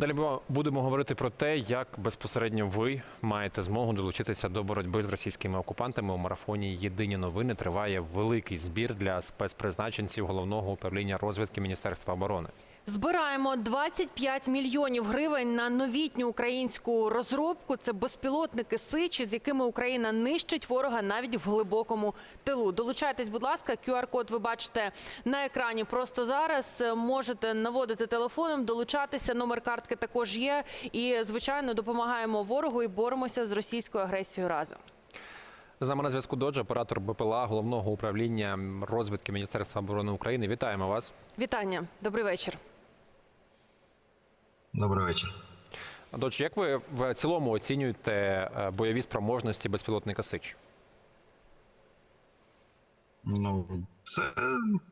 Далі ми будемо говорити про те, як безпосередньо ви маєте змогу долучитися до боротьби з російськими окупантами. У марафоні Єдині новини триває великий збір для спецпризначенців головного управління розвідки Міністерства оборони. Збираємо 25 мільйонів гривень на новітню українську розробку. Це безпілотники Сич, з якими Україна нищить ворога навіть в глибокому тилу. Долучайтесь, будь ласка. QR-код ви бачите на екрані просто зараз. Можете наводити телефоном, долучатися. Номер картки також є. І звичайно допомагаємо ворогу і боремося з російською агресією разом. З нами на зв'язку Додж, оператор БПЛА головного управління розвідки Міністерства оборони України. Вітаємо вас. Вітання, добрий вечір. Добрий вечір. Додж, як ви в цілому оцінюєте е, бойові спроможності безпілотника Сич? Ну, це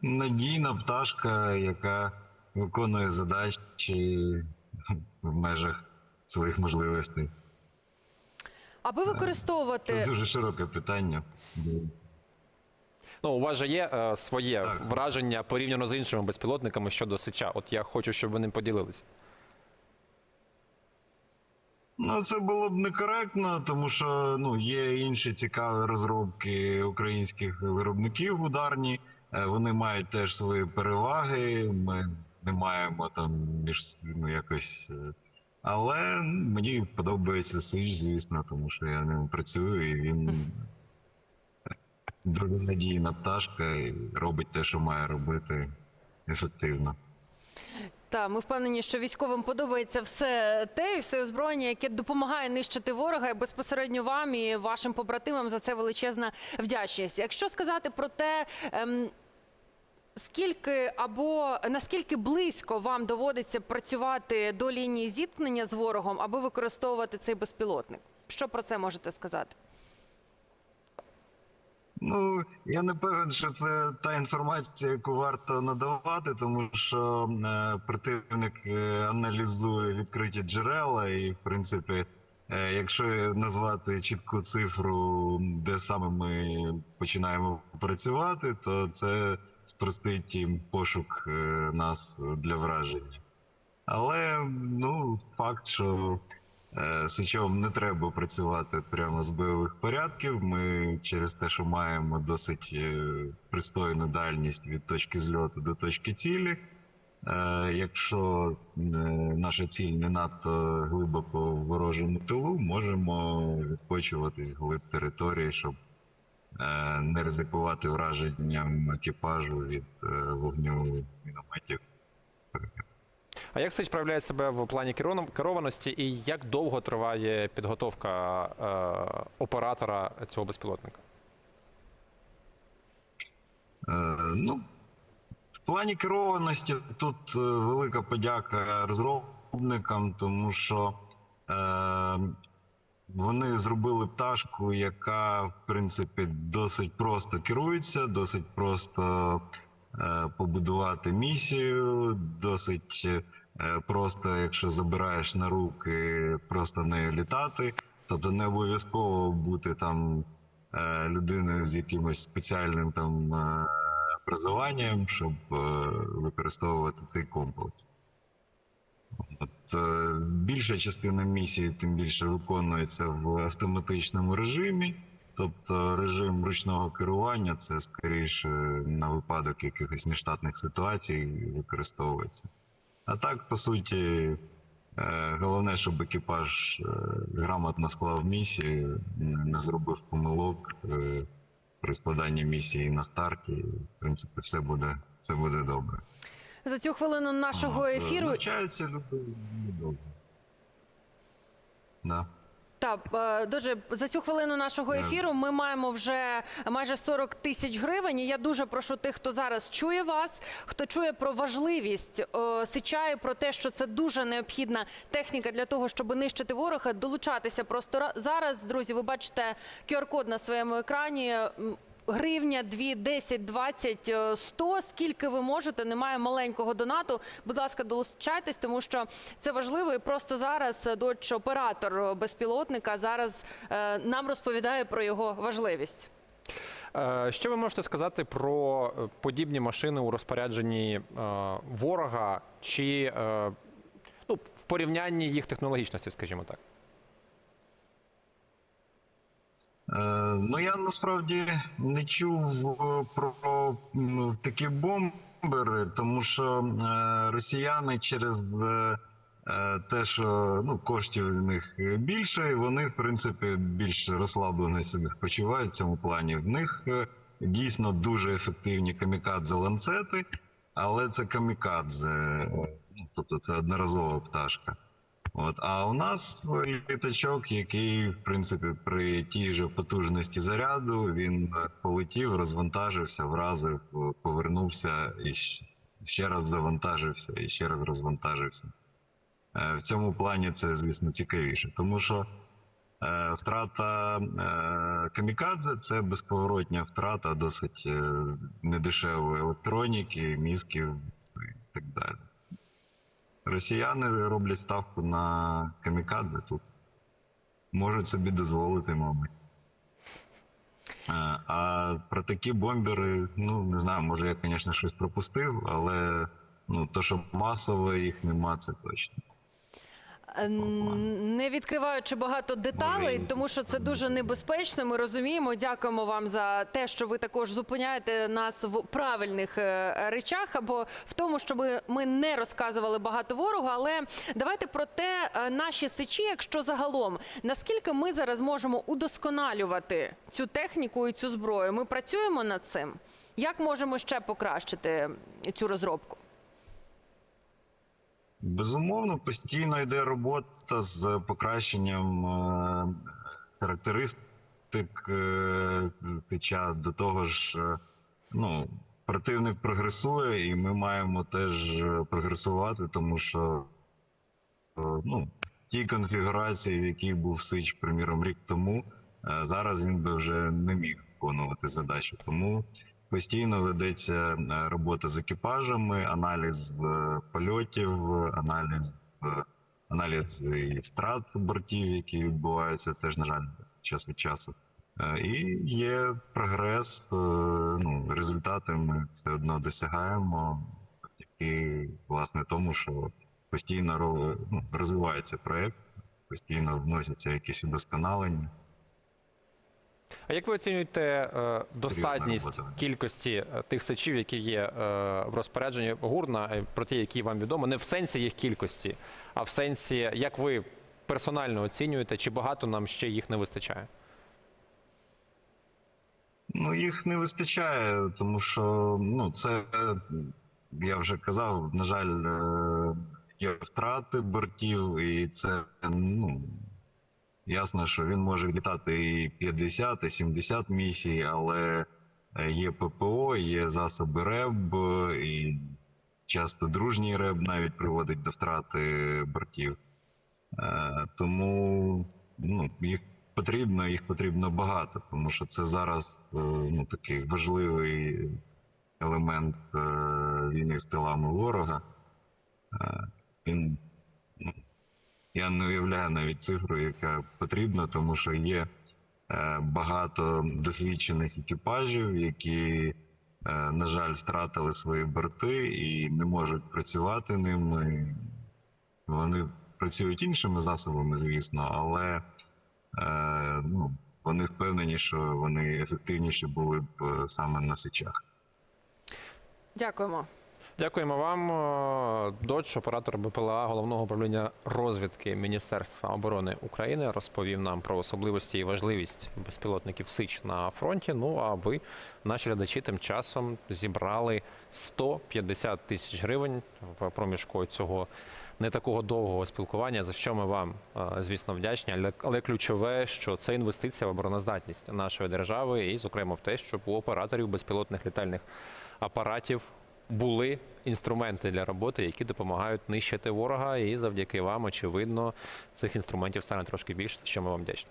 надійна пташка, яка виконує задачі в межах своїх можливостей. Аби використовувати Це дуже широке питання. Ну, у вас же є е, своє Так. враження порівняно з іншими безпілотниками щодо Сича. От я хочу, щоб ви ним поділились. Ну, це було б некоректно, тому що ну, є інші цікаві розробки українських виробників ударні. Е, Вони мають теж свої переваги. Ми не маємо там між ну, якось. е, Але мені подобається Сич, звісно, тому що я ним працюю, і він дуже надійна пташка і робить те, що має робити ефективно. Та ми впевнені, що військовим подобається все те і все озброєння, яке допомагає нищити ворога і безпосередньо вам і вашим побратимам за це величезна вдячність. Якщо сказати про те. Ем... Скільки або наскільки близько вам доводиться працювати до лінії зіткнення з ворогом, аби використовувати цей безпілотник? Що про це можете сказати? Ну, я не певен, що це та інформація, яку варто надавати, тому що е, противник е, аналізує відкриті джерела, і в принципі, е, якщо назвати чітку цифру, де саме ми починаємо працювати, то це спростить їм пошук нас для враження. Але ну, факт, що Е, Сичовим не треба працювати прямо з бойових порядків. Ми через те, що маємо досить е, пристойну дальність від точки зльоту до точки цілі. Е, Якщо е, наша ціль не надто глибоко в ворожому тилу, можемо відпочуватись глиб території, щоб е, не ризикувати враженням екіпажу від е, вогню мінометів. А як Сич проявляє себе в плані керован- керованості і як довго триває підготовка е, оператора цього безпілотника? Е, Ну, в плані керованості тут е, велика подяка розробникам, тому що е, вони зробили пташку, яка, в принципі, досить просто керується, досить просто е, побудувати місію, досить е, просто, якщо забираєш на руки, просто нею літати. Тобто не обов'язково бути там е, людиною з якимось спеціальним там е, образуванням, щоб е, використовувати цей комплекс. От, е, більша частина місії, тим більше виконується в автоматичному режимі. Тобто режим ручного керування це скоріше на випадок якихось нештатних ситуацій використовується. А так, по суті, е, головне, щоб екіпаж е, грамотно склав місію, не зробив помилок е, при складанні місії на старті. В принципі, все буде, все буде добре. За цю хвилину нашого ефіру Навчаються люди добре. Да. Так, е, дуже за цю хвилину нашого ефіру ми маємо вже майже 40 тисяч гривень. І я дуже прошу тих, хто зараз чує вас, хто чує про важливість сича і про те, що це дуже необхідна техніка для того, щоб нищити ворога, долучатися просто зараз. Друзі, ви бачите QR-код на своєму екрані. Гривня, 2, 10, 20, е, 100, скільки ви можете, немає маленького донату. Будь ласка, долучайтесь, тому що це важливо. І просто зараз е, доч оператор е, безпілотника зараз е, нам розповідає про його важливість. Що ви можете сказати про подібні машини у розпорядженні ворога? Чи Ну, в порівнянні їх технологічності, скажімо так. Е, Ну я насправді не чув е, про такі бомбери, тому що е, росіяни через е, е, те, що ну, коштів у них більше, і вони, в принципі, більш розслаблено себе почувають в цьому плані. В них е, дійсно дуже ефективні камікадзе ланцети, але це камікадзе, е, ну, тобто це одноразова пташка. От, а у нас літачок, який, в принципі, при тій же потужності заряду, він е, полетів, розвантажився, вразив, е, повернувся і ще раз завантажився, і ще раз розвантажився. Е, В цьому плані це, звісно, цікавіше, тому що втрата камікадзе це безповоротня втрата досить недешевої електроніки, мізків і так далі. Росіяни роблять ставку на камікадзе тут. Можуть собі дозволити, мабуть. Е, А про такі бомбери, ну не знаю, може я, звісно, щось пропустив, але ну, то, що масово їх нема, це точно. Не відкриваючи багато деталей, тому що це дуже небезпечно. Ми розуміємо. Дякуємо вам за те, що ви також зупиняєте нас в правильних е, речах або в тому, щоб ми не розказували багато ворогу. Але давайте про те, е, наші сичі, якщо загалом, наскільки ми зараз можемо удосконалювати цю техніку і цю зброю. Ми працюємо над цим. Як можемо ще покращити цю розробку? Безумовно, постійно йде робота з покращенням е, характеристик е, сича. До того ж, е, ну, противник прогресує, і ми маємо теж е, прогресувати, тому що е, ну, ті конфігурації, в якій був Сич, приміром, рік тому, зараз він би вже не міг виконувати задачу. Тому постійно ведеться е, робота з екіпажами, аналіз е, польотів, аналіз, е, аналіз і втрат бортів, які відбуваються, теж, на жаль, час від часу. І є прогрес, ну, результати ми все одно досягаємо завдяки власне тому, що постійно ну, розвивається проект, постійно вносяться якісь удосконалення. А як ви оцінюєте е, достатність кількості е, тих сечів, які є е, в розпорядженні гурна, про ті, які вам відомо, не в сенсі їх кількості, а в сенсі, як ви персонально оцінюєте, чи багато нам ще їх не вистачає? Ну, їх не вистачає, тому що ну, це, я вже казав, на жаль, є втрати бортів, і це ну, ясно, що він може літати і 50, і 70 місій, але е, є ППО, є засоби РЕБ, і часто дружній РЕБ навіть приводить до втрати бортів. Е, Тому ну, їх потрібно, їх потрібно багато, тому що це зараз е, ну, такий важливий елемент е, війни з тилами ворога. Е, Він, я не уявляю навіть цифру, яка потрібна, тому що є е, багато досвідчених екіпажів, які, е, на жаль, втратили свої борти і не можуть працювати ними. Вони працюють іншими засобами, звісно, але е, ну, вони впевнені, що вони ефективніші були б саме на сичах. Дякуємо. Дякуємо вам. Доч, оператор БПЛА головного управління розвідки Міністерства оборони України, розповів нам про особливості і важливість безпілотників Сич на фронті. Ну а ви, наші глядачі, тим часом зібрали 150 тисяч гривень в проміжку цього не такого довгого спілкування. За що ми вам, е, звісно, вдячні. Але, але ключове, що це інвестиція в обороноздатність нашої держави, і, зокрема, в те, щоб у операторів безпілотних літальних апаратів були інструменти для роботи, які допомагають нищити ворога. І завдяки вам, очевидно, цих інструментів стане трошки більше. Що ми вам вдячні.